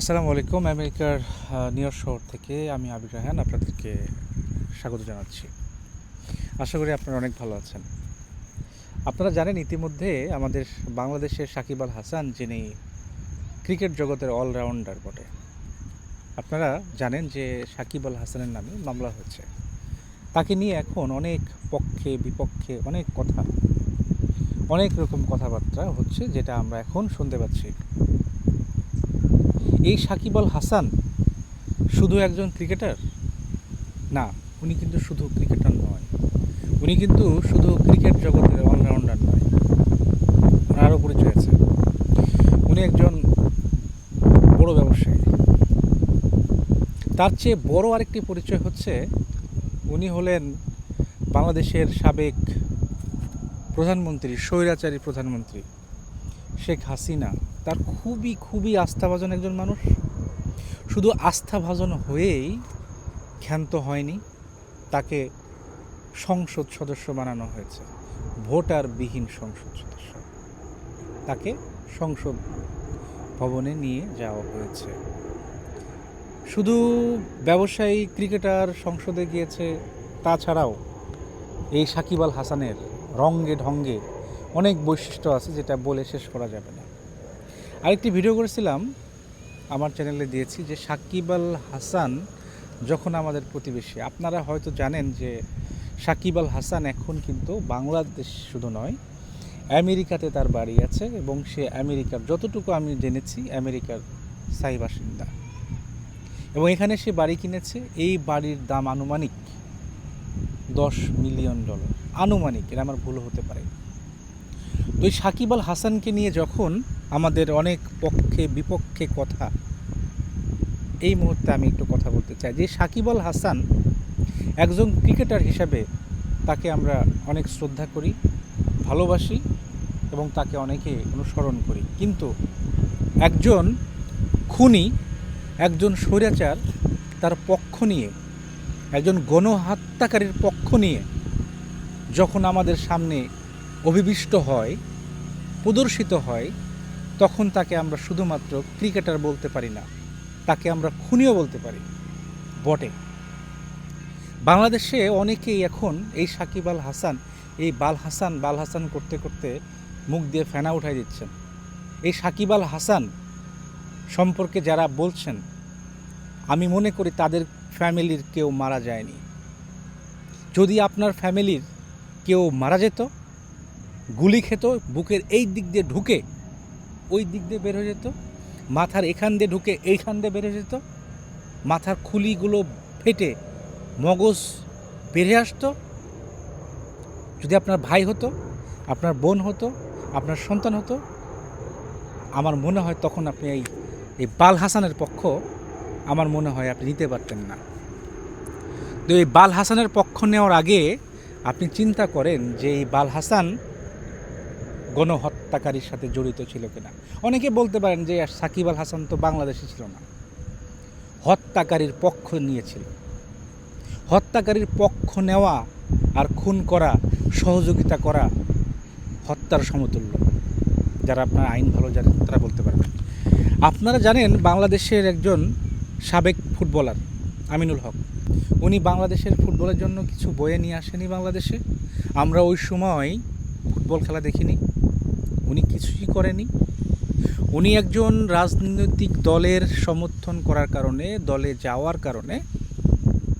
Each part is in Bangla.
আসসালামু আলাইকুম, আমেরিকার নিউ শহর থেকে আমি আবির রাহান আপনাদেরকে স্বাগত জানাচ্ছি। আশা করি আপনারা অনেক ভালো আছেন। আপনারা জানেন ইতিমধ্যে আমাদের বাংলাদেশের সাকিব আল হাসান, যিনি ক্রিকেট জগতের অলরাউন্ডার বটে। আপনারা জানেন যে সাকিব আল হাসানের নামে মামলা হয়েছে। তাকে নিয়ে এখন অনেক পক্ষে, বিপক্ষে অনেক কথা, অনেক রকম কথাবার্তা হচ্ছে, যেটা আমরা এখন শুনতে পাচ্ছি। এই সাকিব আল হাসান শুধু একজন ক্রিকেটার? না, উনি কিন্তু শুধু ক্রিকেটার নয়। উনি কিন্তু শুধু ক্রিকেট জগতের অলরাউন্ডার নয়। আরও পরিচয় আছে। উনি একজন বড় ব্যবসায়ী। তার চেয়ে বড় আরেকটি পরিচয় হচ্ছে, উনি হলেন বাংলাদেশের সাবেক প্রধানমন্ত্রী, স্বৈরাচারী প্রধানমন্ত্রী শেখ হাসিনা। তার খুবই খুবই আস্থাভাজন একজন মানুষ। শুধু আস্থাভাজন হয়েই ক্ষান্ত হয়নি, তাকে সংসদ সদস্য বানানো হয়েছে, ভোটারবিহীন সংসদ সদস্য। তাকে সংসদ ভবনে নিয়ে যাওয়া হয়েছে। শুধু ব্যবসায়ী, ক্রিকেটার সংসদে গিয়েছে, তাছাড়াও এই সাকিব আল হাসানের রঙ্গে ঢঙ্গে অনেক বৈশিষ্ট্য আছে যেটা বলে শেষ করা যাবে না। আরেকটি ভিডিও করেছিলাম আমার চ্যানেলে দিয়েছি যে সাকিব আল হাসান যখন আমাদের প্রতিবেশী, আপনারা হয়তো জানেন যে সাকিব আল হাসান এখন কিন্তু বাংলাদেশ শুধু নয়, আমেরিকাতে তার বাড়ি আছে এবং সে আমেরিকার, যতটুকু আমি জেনেছি, আমেরিকার স্থায়ী বাসিন্দা। এবং এখানে সে বাড়ি কিনেছে, এই বাড়ির দাম আনুমানিক দশ মিলিয়ন ডলার। আনুমানিক এর আমার ভুল হতে পারে। তো সাকিব আল হাসানকে নিয়ে যখন আমাদের অনেক পক্ষে বিপক্ষে কথা, এই মুহূর্তে আমি একটু কথা বলতে চাই। যে সাকিব আল হাসান একজন ক্রিকেটার হিসাবে তাকে আমরা অনেক শ্রদ্ধা করি, ভালোবাসি এবং তাকে অনেকে অনুসরণ করি। কিন্তু একজন খুনি, একজন স্বৈরাচার তার পক্ষ নিয়ে, একজন গণহত্যাকারীর পক্ষ নিয়ে যখন আমাদের সামনে অভিবিষ্ট হয়, প্রদর্শিত হয়, তখন তাকে আমরা শুধুমাত্র ক্রিকেটার বলতে পারি না, তাকে আমরা খুনিও বলতে পারি। বটে। বাংলাদেশে অনেকেই এখন এই সাকিব আল হাসান, এই বাল হাসান বাল হাসান করতে করতে মুখ দিয়ে ফেনা উঠাই দিচ্ছেন। এই সাকিব আল হাসান সম্পর্কে যারা বলছেন, আমি মনে করি তাদের ফ্যামিলির কেউ মারা যায়নি। যদি আপনার ফ্যামিলির কেউ মারা যেত গুলি খেত, বুকের এই দিক দিয়ে ঢুকে ওই দিক দিয়ে বের হয়ে যেত, মাথার এখান দিয়ে ঢুকে এইখান দিয়ে বের হয়ে যেত, মাথার খুলিগুলো ফেটে মগজ বেরিয়ে আসতো। যদি আপনার ভাই হতো, আপনার বোন হতো, আপনার সন্তান হতো, আমার মনে হয় তখন আপনি এই এই বাল হাসানের পক্ষ আমার মনে হয় আপনি নিতে পারতেন না। তো এই বাল হাসানের পক্ষ নেওয়ার আগে আপনি চিন্তা করেন যে এই বাল হাসান গণহত্যাকারীর সাথে জড়িত ছিল কিনা। অনেকে বলতে পারেন যে সাকিব আল হাসান তো বাংলাদেশে ছিল না। হত্যাকারীর পক্ষ নিয়েছিল। হত্যাকারীর পক্ষ নেওয়া আর খুন করা, সহযোগিতা করা হত্যার সমতুল্য। যারা আপনার আইন ভালো জানেন, তারা বলতে পারেন। আপনারা জানেন বাংলাদেশের একজন সাবেক ফুটবলার, আমিনুল হক। উনি বাংলাদেশের ফুটবলের জন্য কিছু বয়ে নিয়ে আসেনি বাংলাদেশে। আমরা ওই সময় ফুটবল খেলা দেখিনি। উনি কিছুই করেনি। উনি একজন রাজনৈতিক দলের সমর্থন করার কারণে, দলে যাওয়ার কারণে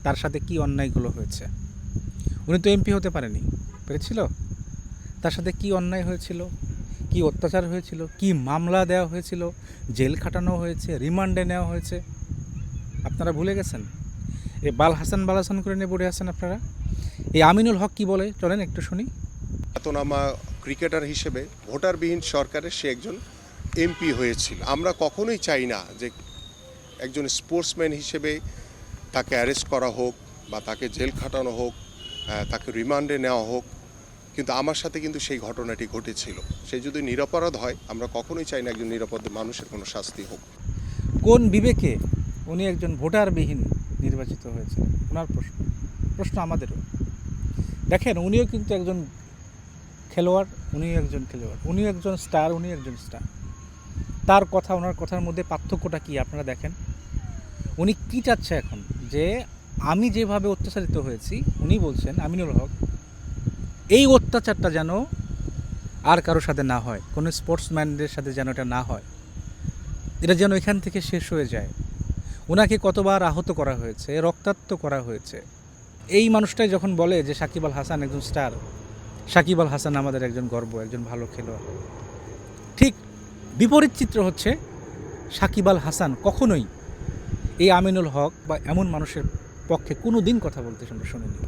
তার সাথে কি অন্যায়গুলো হয়েছে? উনি তো এমপি হতে পারেনি, পেরেছিল? তার সাথে কি অন্যায় হয়েছিল? কি অত্যাচার হয়েছিল? কি মামলা দেওয়া হয়েছিল? জেল খাটানো হয়েছে? রিমান্ডে নেওয়া হয়েছে? আপনারা ভুলে গেছেন? এই বাল হাসান বাল হাসান করে নিয়ে পড়ে আছেন আপনারা। এই আমিনুল হক কি বলে? চলেন একটু শুনি। খ্যাতনামা ক্রিকেটার হিসেবে ভোটারবিহীন সরকারের সে একজন এমপি হয়েছিল। আমরা কখনোই চাই না যে একজন স্পোর্টসম্যান হিসেবে তাকে অ্যারেস্ট করা হোক বা তাকে জেল খাটানো হোক তাকে রিমান্ডে নেওয়া হোক। কিন্তু আমার সাথে কিন্তু সেই ঘটনাটি ঘটেছিল। সে যদি নিরাপরাধ হয়, আমরা কখনোই চাই না একজন নিরাপদ মানুষের কোনো শাস্তি হোক। কোন বিবেকে উনি একজন ভোটারবিহীন নির্বাচিত হয়েছে ওনার প্রশ্ন। প্রশ্ন আমাদেরও। দেখেন, উনিও কিন্তু একজন খেলোয়াড়, উনিও একজন খেলোয়াড়। উনিও একজন স্টার উনি একজন স্টার তার কথা, ওনার কথার মধ্যে পার্থক্যটা কি, আপনারা দেখেন? উনি কী চাচ্ছে এখন? যে আমি যেভাবে অত্যাচারিত হয়েছি, উনি বলছেন, আমিনুল হক, এই অত্যাচারটা যেন আর কারোর সাথে না হয়, কোনো স্পোর্টসম্যানদের সাথে যেন এটা না হয়। এটা যেন এখান থেকে শেষ হয়ে যায়। ওনাকে কতবার আহত করা হয়েছে, রক্তাক্ত করা হয়েছে। এই মানুষটাই যখন বলে যে সাকিব আল হাসান একজন স্টার সাকিব আল হাসান আমাদের একজন গর্ব, একজন ভালো খেলোয়াড়। ঠিক বিপরীত চিত্র হচ্ছে সাকিব আল হাসান কখনোই এই আমিনুল হক বা এমন মানুষের পক্ষে কোনো দিন কথা বলতে শুনে শুনিনি।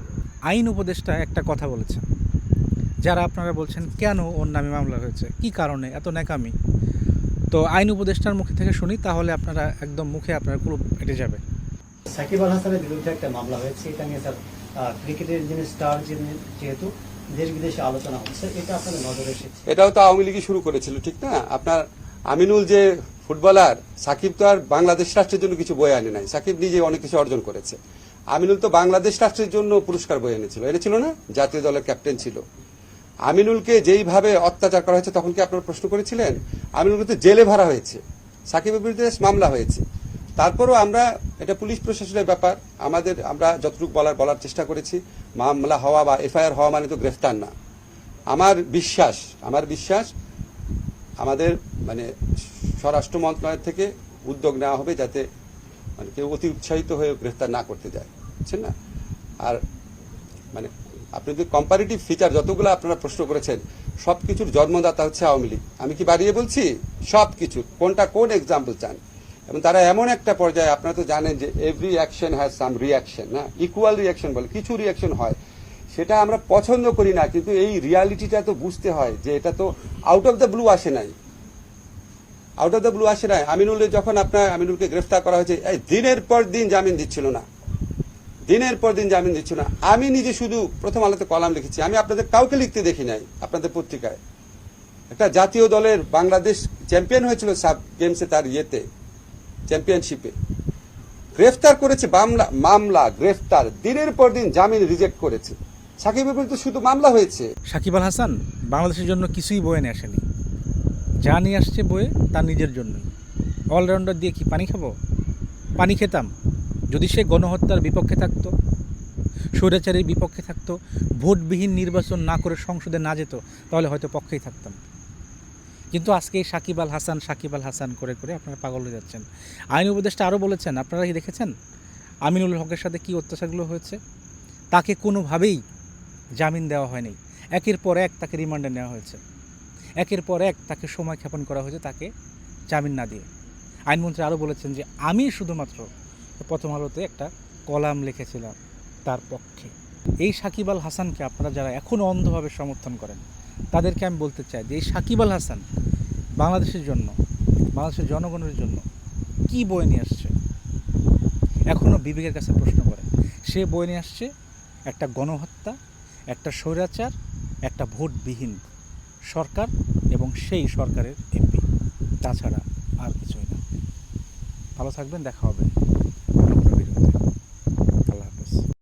আইন উপদেষ্টা একটা কথা বলেছেন, যারা আপনারা বলছেন, কেন ওর নামে মামলা হয়েছে? কি কারণে? এত ন্যাকামি? তো আইন উপদেষ্টার মুখে থেকে শুনি, তাহলে আপনারা একদম মুখে আপনার পুরো এটে যাবে। সাকিব আল হাসানের বিরুদ্ধে একটা মামলা হয়েছে, এটা নিয়ে স্যার ক্রিকেটের যিনি স্টার যেহেতু দেশ বিদেশে আলোচনা হচ্ছে, এটা আপনাদের নজরে এসেছে। এটাও তো আওয়ামী লীগই শুরু করেছিল, ঠিক না? আপনার আমিনুল যে ফুটবলার, সাকিব তো আর বাংলাদেশ রাষ্ট্রের জন্য কিছু বয়ে আনে নাই। সাকিব নিজে অনেক কিছু অর্জন করেছে। আমিনুল তো বাংলাদেশ রাষ্ট্রের জন্য পুরস্কার বয়ে এনেছিল। এনেছিল না? জাতীয় দলের ক্যাপ্টেন ছিল। আমিনুলকে যেইভাবে অত্যাচার করা হয়েছে, তখন কি আপনারা প্রশ্ন করেছিলেন? আমিনুলকে তো জেলে ভরা হয়েছে। সাকিবের বিরুদ্ধে মামলা হয়েছে। তারপরও আমরা, এটা পুলিশ প্রশাসনের ব্যাপার, আমাদের, আমরা যতটুকু বলার বলার চেষ্টা করেছি, মামলা হওয়া বা এফআইআর হওয়া মানে তো গ্রেফতার না। আমার বিশ্বাস আমার বিশ্বাস, আমাদের মানে স্বরাষ্ট্র মন্ত্রণালয় থেকে উদ্যোগ নেওয়া হবে যাতে মানে কেউ অতি উৎসাহিত হয়ে গ্রেফতার না করতে যায়। বুঝছেন না? আর মানে আপনি যদি কম্পারেটিভ ফিচার যতগুলো আপনারা প্রশ্ন করেছেন সব কিছুর জন্মদাতা হচ্ছে আওয়ামী লীগ। আমি কি বাড়িয়ে বলছি? সব কিছু কোনটা কোন এক্সাম্পল চান? এবং তারা এমন একটা পর্যায়ে, আপনারা তো জানেন যে every action has some reaction না? ইকুয়াল রিয়াকশন বলে, কিছু রিয়াকশন হয়। সেটা আমরা পছন্দ করি না, কিন্তু এই রিয়ালিটিটা তো বুঝতে হয় যে এটা তো আউট অফ দ্য ব্লু আসে নাই। আউট অফ দ্য ব্লু আসে নাই। আমিনুলের যখন আপনার, আমিনুলকে গ্রেফতার করা হয়েছে, এই দিনের পর দিন জামিন দিচ্ছিল না। দিনের পর দিন জামিন দিচ্ছিল না। আমি নিজে শুধু প্রথম আলোতে কলাম লিখেছি। আমি আপনাদের কাউকে লিখতে দেখি নাই, আপনাদের পত্রিকায়। একটা জাতীয় দলের বাংলাদেশ চ্যাম্পিয়ন হয়েছিল সাব গেমসে তার ইয়েতে। চ্যাম্পিয়নশিপে গ্রেফতার করেছে মামলা মামলা, গ্রেফতার। দিনের পর দিন জামিন রিজেক্ট করেছে। সাকিবের বিরুদ্ধে শুধু মামলা হয়েছে। সাকিব আল হাসান বাংলাদেশের জন্য কিছুই বয়ে নিয়ে আসেনি। যা নিয়ে আসছে বয়ে তার নিজের জন্যই। অলরাউন্ডার দিয়ে কি পানি খাব? পানি খেতাম। যদি সে গণহত্যার বিপক্ষে থাকতো, স্বৈরাচারের বিপক্ষে থাকতো, ভোটবিহীন নির্বাচন না করে সংসদে না যেত, তাহলে হয়তো পক্ষেই থাকতাম। কিন্তু আজকে সাকিব আল হাসান, সাকিব আল হাসান করে করে আপনারা পাগল হয়ে যাচ্ছেন। আইন উপদেষ্টা আরও বলেছেন, আপনারা কি দেখেছেন? আমিনুল হকের সাথে কী অত্যাচারগুলো হয়েছে? তাকে কোনোভাবেই জামিন দেওয়া হয়নি। একের পর এক তাকে রিমান্ডে নেওয়া হয়েছে। একের পর এক তাকে সময় ক্ষেপণ করা হয়েছে তাকে জামিন না দিয়ে। আইনমন্ত্রী আরও বলেছেন যে, আমি শুধুমাত্র প্রথম আলোতে একটা কলাম লিখেছিলাম তার পক্ষে। এই সাকিব আল হাসানকে আপনারা যারা এখনও অন্ধভাবে সমর্থন করেন তাদেরকে আমি বলতে চাই যে এই সাকিব আল হাসান বাংলাদেশের জন্য, বাংলাদেশের জনগণের জন্য কি বয়ে নিয়ে আসছে? এখনও বিবেকের কাছে প্রশ্ন করে। সে বয়ে নিয়ে আসছে একটা গণহত্যা, একটা স্বৈরাচার, একটা ভোটবিহীন সরকার এবং সেই সরকারের এমপি। তাছাড়া আর কিছুই না। ভালো থাকবেন, দেখা হবে।